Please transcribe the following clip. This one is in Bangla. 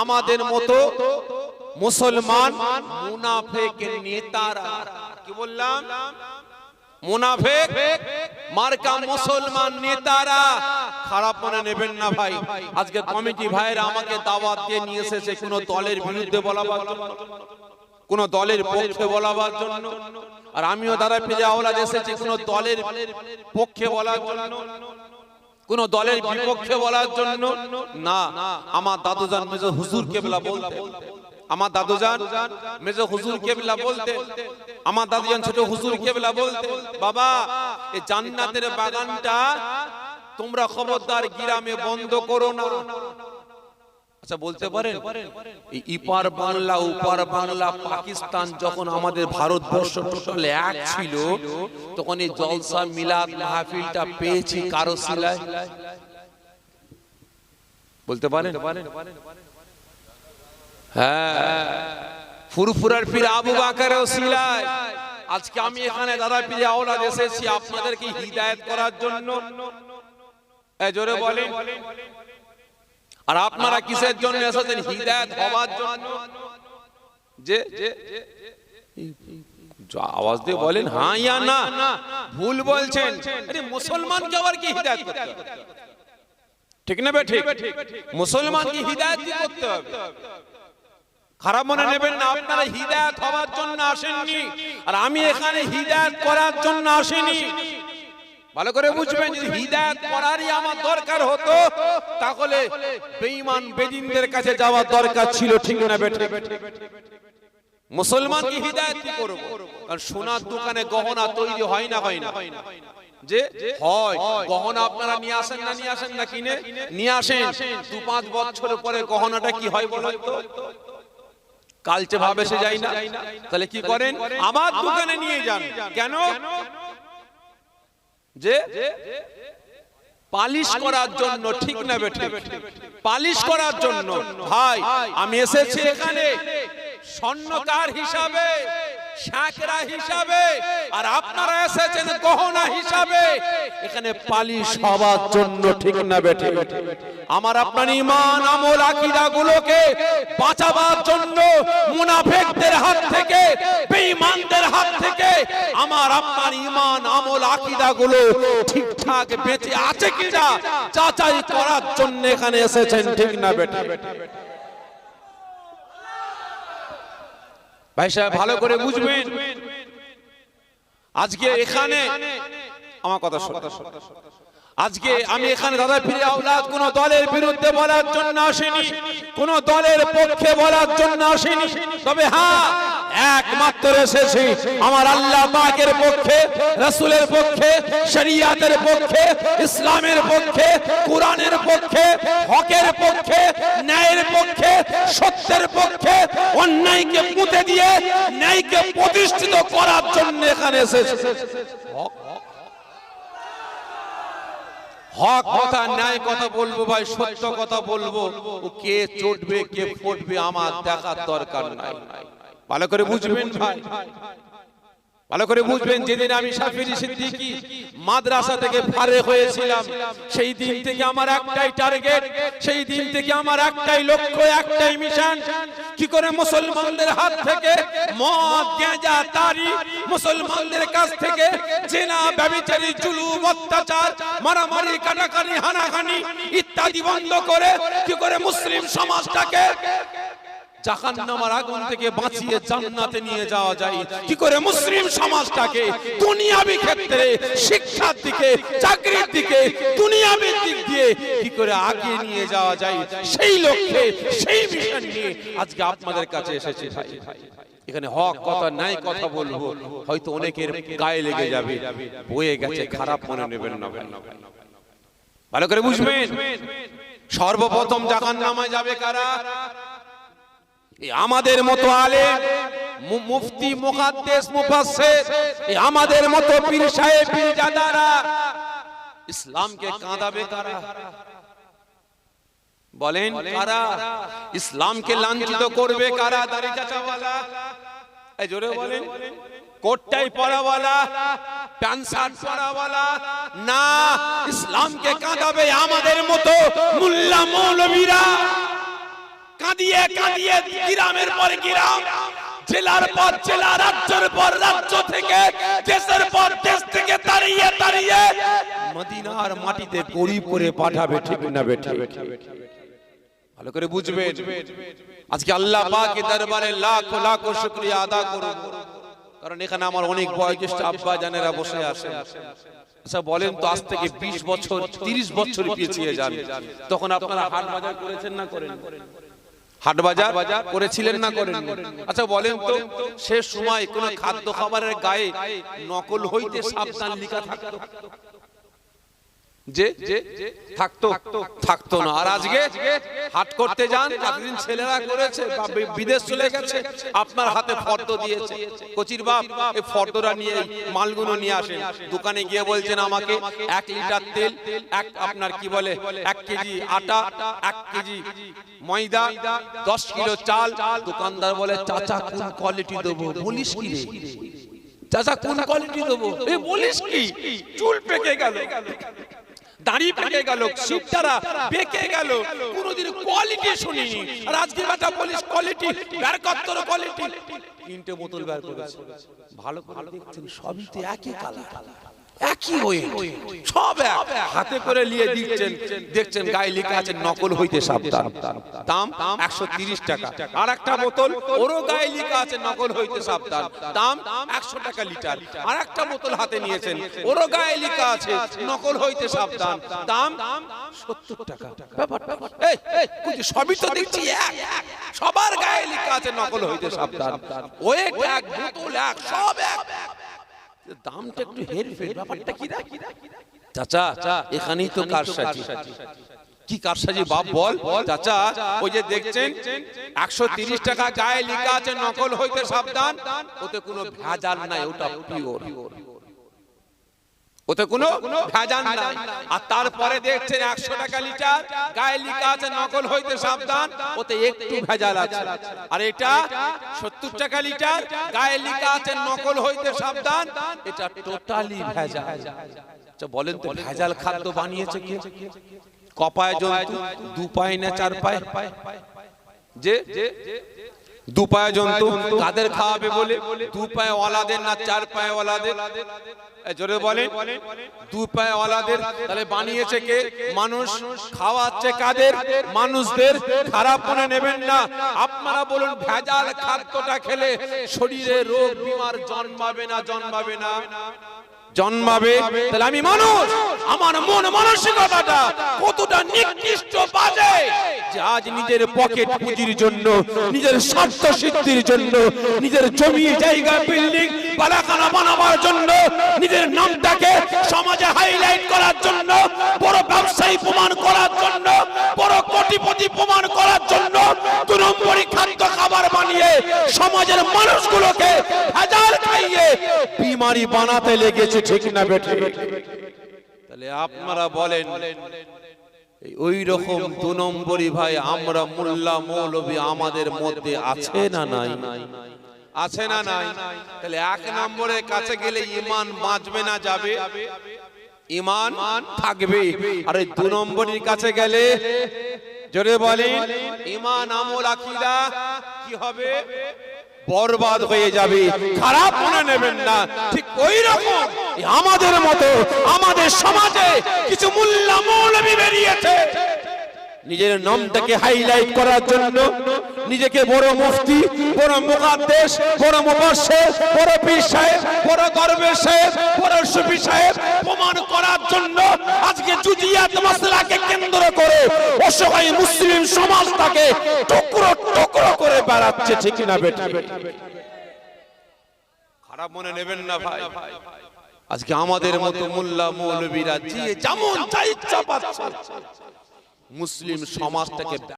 আমাদের মতো মুসলমান মুনাফেক নেতারা। কি বললাম? মুনাফেক? মার্কা মুসলমান নেতারা। খারাপ মনে নেবেন না ভাই। আজকে কমিটি ভাইরা আমাকে দাওয়াত দিয়ে নিয়ে এসেছে কোনো দলের বিরুদ্ধে বলাবার জন্য, কোন দলের পক্ষে বলাবার জন্য। আর আমিও দ্বারা ফিরে আওলাদ এসেছি কোন দলের পক্ষে বলার জন্য। কোন দলের বিপক্ষে বলার জন্য? না। আমার দাদুজান মেজ হুজুর কেবলা বলতে আমার দাদুজান মেজ হুজুর কেবলা বলতে আমার দাদুজান ছোট হুজুর কেবলা বলতে বাবা এই জান্নাতের বাগানটা তোমরা খবরদার গিরামে বন্ধ করো না। আচ্ছা বলতে পারেন? এই ইপার বাংলা উপার বাংলা পাকিস্তান যখন আমাদের ভারতবর্ষ টোটাল এক ছিল তখন এই জলসা মিলাদ মাহফিলটা পেয়েছি কারও শিলায়। বলতে পারেন? হ্যাঁ। ফুরফুরার পীর আবু বাকারের শিলায়। আজকে আমি এখানে দাদা পীরে আওলাদ এসেছি আপনাদেরকে হিদায়েত করার জন্য। জোরে বলেন। আর আপনারা কিসের জন্য এসেছেন? হিদায়াত হওয়ার জন্য। যে আওয়াজ দিয়ে বলেন হ্যাঁ ইয়া না ভুল বলছেন। আরে মুসলমানকে আবার কি হিদায়াত করতে হবে? ঠিক না বে ঠিক? মুসলমানকে হিদায়াত কি করতে হবে? খারাপ মনে নেবেন না আপনারা হিদায়াত হওয়ার জন্য আসেননি। আর আমি এখানে হিদায়াত করার জন্য আসিনি। ভালো করে বুঝবেন, যদি হিদায়াত করারই আমার দরকার হতো, তাহলে বেঈমান বেদিনদের কাছে যাওয়ার দরকার ছিল, ঠিক না বেঠে মুসলমান কি হিদায়াত কি করব? কারণ সোনার দোকানে গহনা তৈরি হয় না হয় না। যে হয়, গহনা আপনারা নিয়ে আসেন না, নিয়ে আসেন না, কিনে? নিয়ে আসেন। দু পাঁচ বছর পরে গহনাটা কি হয় বলেন তো? কালচে ভাবে সে যায় না। তাহলে কি করেন? আমার দোকানে নিয়ে যান। কেন? যে পালিশ করার জন্য ঠিক না বেঠে পালিশ করার জন্য। ভাই আমি এসেছি এখানে। স্বর্ণকার হিসাবে। শাকরা হিসাবে। আর আপনারা এসেছেন গহনা হিসাবে। এখানে পালিশ হওয়ার জন্য ঠিক না বেঠে। আমার আপনার ইমান, আমল আকিদা গুলোকে বাঁচাবার জন্য মুনাফেকদের হাত থেকে, বেঈমানদের হাত থেকে আমার আপনার ইমান, আমল আকিদা গুলো ঠিকঠাক বেঁচে আছে কিনা যাচাই করার জন্য এখানে এসেছেন ঠিক না বেঠে। ভাই সাহেব ভালো করে বুঝবেন। আজকে এখানে আমার কথা আজকে আমি এখানে দাদা ফিরে আওলাদ কোন দলের বিরুদ্ধে বলার জন্য আসেনি। কোন দলের পক্ষে বলার জন্য আসেনি। তবে হ্যাঁ একমাত্র এসেছি আমার আল্লাহ পাকের পক্ষে রাসূলের পক্ষে শরিয়াতের পক্ষে ইসলামের পক্ষে কোরআনের পক্ষে হকের পক্ষে ন্যায়ের পক্ষে অন্যায়কে পুঁতে দিয়ে ন্যায়কে প্রতিষ্ঠিত করার জন্য এখানে এসেছে। হক কথা, ন্যায় কথা বলব ভাই, সত্য কথা বলব। কে চটবে, কে ফটবে, আমার দেখার দরকার নাই। ভালো করে বুঝবেন ভাই। ভালো করে বুঝবেন যেদিন আমি সাফিরি সিদ্দিকি মাদ্রাসা থেকে ফারে হয়েছিলাম সেই দিন থেকে আমার একটাই টার্গেট সেই দিন থেকে আমার একটাই লক্ষ্য একটাই মিশন কি করে মুসলমানদের হাত থেকে মদ গাঁজা তারি মুসলমানদের কাছ থেকে জেনা ব্যভিচারী জুলুম অত্যাচার মারামারি কাটাকারি হানাহানি ইত্যাদি বন্ধ করে কি করে মুসলিম সমাজটাকে জাহান্নামের আগুন থেকে বাঁচিয়ে জান্নাতে নিয়ে যাওয়া যায়। কি করে মুসলিম সমাজটাকে দুনিয়াবি ক্ষেত্রে শিক্ষার দিকে চাকরির দিকে দুনিয়াবি দিক দিয়ে কি করে আগিয়ে নিয়ে যাওয়া যায় সেই লক্ষ্যে সেই মিশন নিয়ে আজকে আপনাদের কাছে এসেছি ভাই। এখানে হক কথা নাই কথা বলব। হয়তো অনেকের গায়ে লেগে যাবে বয়ে গেছে খারাপ মনে নেবেন না। ভালো করে বুঝবেন? সর্বপ্রথম জাহান্নামায় যাবে কারা? আমাদের মতো আলে মুফতি মুকাদ্দেস মুফাসসির এই আমাদের মতো পীর সাহেব পীরজাদারা ইসলামকে কাঁদাবে কারা বলেন কারা? ইসলামকে লাঞ্ছিত করবে কারা? দাড়ি চাচাওয়ালা। এই জোরে বলেন। কোটটাই পরাওয়ালা প্যান্ট শার্ট পরাওয়ালা। না ইসলামকে কাঁদাবে আমাদের মতো মুল্লা মৌলবীরা। কাঁদিয়ে কাঁদিয়ে গ্রামের পর গ্রাম, জেলার পর জেলা, রাজ্যের পর রাজ্য থেকে, দেশের পর দেশ থেকে তাড়িয়ে তাড়িয়ে মদিনার মাটিতে গরিব করে পাঠাবে ঠিক না বেঠে ভালো করে বুঝবেন। আজকে আল্লাহ পাকের দরবারে লাখ লাখ শুকরিয়া আদা করুন কারণ এখানে আমার অনেক বয়োজ্যেষ্ঠ আব্বা জানেরা বসে আছেন। আচ্ছা বলেন তো, আজ থেকে 20 বছর 30 বছর পিছিয়ে যান। তখন আপনারা হাট বাজার করেছেন না করেন হাট বাজার করেছিলেন না করেন আচ্ছা বলেন তো সে সময় কোন খাদ্য খাবারের গায়ে নকল হইতে সাবধান লিখা থাকতো। যে থাকতো থাকতো না। আর আজকে হাট করতে যান, এতদিন ছেলেরা করেছে বিদেশ চলে গেছে, আপনার হাতে ফর্দ দিয়েছে। কচির বাপ, এই ফর্দটা নিয়ে মালগুলো নিয়ে আসেন। দোকানে গিয়ে বলছেন আমাকে, এক লিটার তেল, এক আপনার কি বলে, এক কেজি আটা, এক কেজি ময়দা, দশ কিলো চাল। দোকানদার বলে, চাচা, কোন কোয়ালিটি দেবো? বলিস কি চাচা, কোন কোয়ালিটি দেবো? এ, বলিস কি? চুল পেকে গেল। দাড়ি পেকে গেল সিটটারা বেঁকে গেল। কোনোদিন কোয়ালিটি শুনিনি। আর আজকে পুলিশ বলিস কোয়ালিটি বের কর কোয়ালিটি তিনটে বোতল বের করেছে। ভালো করে দেখছেন, সবই তো একই কালার একই হয়ে সব এক। হাতে করে নিয়ে দিচ্ছেন, দেখছেন গায়ে লেখা আছে নকল হইতে সাবধান। দাম একশো তিরিশ টাকা। আর একটা বোতল, ওরও গায়ে লেখা আছে নকল হইতে সাবধান। দাম একশো টাকা লিটার। আর একটা বোতল হাতে নিয়েছেন, ওরও গায়ে লেখা আছে নকল হইতে সাবধান। দাম সত্তর টাকা। সবই তো দেখছি এক। সবার গায়ে লেখা আছে নকল হইতে সাবধান। ও এক এক, বোতল এক, সব এক। দামটা একটু হেরফের ব্যাপারটা কি রে? চাচা এখানেই তো কারসাজি। কি কারসাজি বাপ বল? চাচা ওই যে দেখছেন একশো তিরিশ টাকা গায়ে লেখা আছে নকল হইতে সাবধান। ওতে কোনো ভেজাল নাই ওটা পিওর ওতে কোনো নাই। আর তারপরে দেখছেন একশো টাকা লিটার গায়ে লেখা আছে নকল হইতে সাবধান ওতে একটু ভেজাল আছে। আর এটা সত্তর টাকা লিটার গায়ে লেখা আছে নকল হইতে সাবধান এটা টোটালি ভেজাল। আচ্ছা বলেন তো ভেজাল খাদ্য বানিয়েছে কে? কপায় জন্তু দু পায় না চার পায়? যে দু পায়ে জন্তু। কাদের খাওয়াবে বলে? দু পায়ে ওয়ালাদের না চার পায়ে ওয়ালাদের? জোরে বলে দু পায়ে ওয়ালাদের তাহলে বানিয়েছে কে? মানুষ। খাওয়াচ্ছে কাদের? মানুষদের। খারাপ মনে নেবেন না। আপনারা বলুন ভেজাল খাদ্যটা খেলে শরীরে রোগ বিমার জন্মাবে না জন্মাবে না? জন্মাবে, তাহলে আমি মানুষ। আমার মন মানসিকতাটা কতটা নিকৃষ্ট বাজে আজ নিজের পকেট পুঁজির জন্য, নিজের স্বার্থ সিদ্ধির জন্য, নিজের জমি, জায়গা বিল্ডিং বালাখানা বানাবার জন্য, নিজের নামটাকে সমাজে হাইলাইট করার জন্য, বড় ব্যবসায়ী প্রমাণ করার জন্য, বড় কোটিপতি প্রমাণ করার জন্য, দু নম্বরই খাদ্য খাবার বানিয়ে সমাজের খাইয়ে বিমারি বানাতে লেগেছে, ঠিক না বেঠে? তাহলে আপনারা বলেন ওই রকম দু নম্বরই ভাই আমরা মোল্লা মৌলবী আমাদের মধ্যে আছে না নাই? আছে না নাই? তাহলে এক নম্বরের কাছে গেলে ইমান বাঁচবে না যাবে? ইমান থাকবে। আর এই দু নম্বরের কাছে গেলে, জোরে বলেন, ইমান আমল আকিদা কি হবে? বরবাদ হয়ে যাবে। খারাপ মনে নেবেন না। ঠিক ওই রকম আমাদের মতো, আমাদের সমাজে কিছু মুল্লা মৌলবী বেরিয়েছে। নিজের নামটাকে হাইলাইট করার জন্য, নিজেকে বড় মুফতি, বড় মুকাদ্দেশ বড় মুবাশশির বড় পীর সাহেব, বড় দরবেশ সাহেব, বড় সুফি সাহেব প্রমাণ করার জন্য আজকে জুজিয়াত মাসলাকে কেন্দ্র করে অসহায় মুসলিম সমাজটাকে টুকরো টুকরো করে বেড়াচ্ছে, ঠিক না খারাপ মনে নেবেন না ভাই। আজকে আমাদের মতো মোল্লা মৌলবীরা যেমন মুসলিম সমাজটাকে